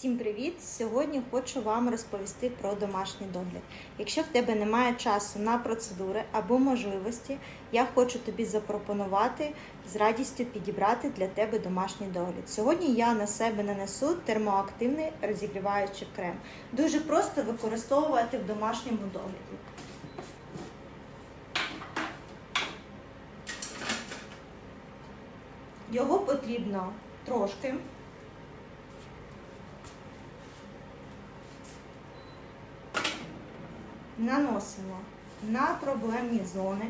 Всім привіт! Сьогодні хочу вам розповісти про домашній догляд. Якщо в тебе немає часу на процедури або можливості, я хочу тобі запропонувати з радістю підібрати для тебе домашній догляд. Сьогодні я на себе нанесу термоактивний розігріваючий крем. Дуже просто використовувати в домашньому догляді. Його потрібно трошки. Наносимо на проблемні зони.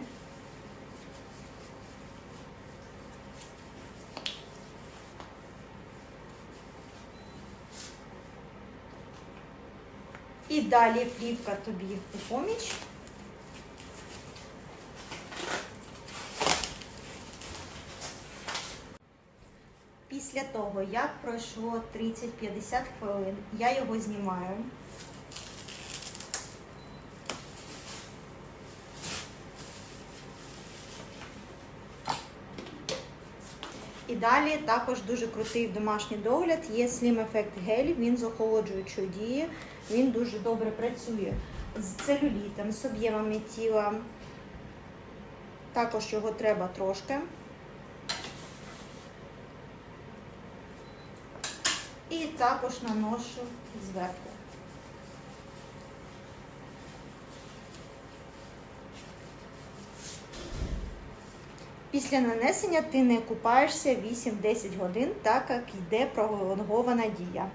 І далі плівка тобі у поміч. Після того, як пройшло 30-50 хвилин, я його знімаю. І далі також дуже крутий домашній догляд. Є Slim Effect Gel, він з охолоджуючою дією, він дуже добре працює з целюлітом, з об'ємами тіла. Також його треба трошки. І також наношу зверху. Після нанесення ти не купаєшся 8-10 годин, так як йде пролонгована дія.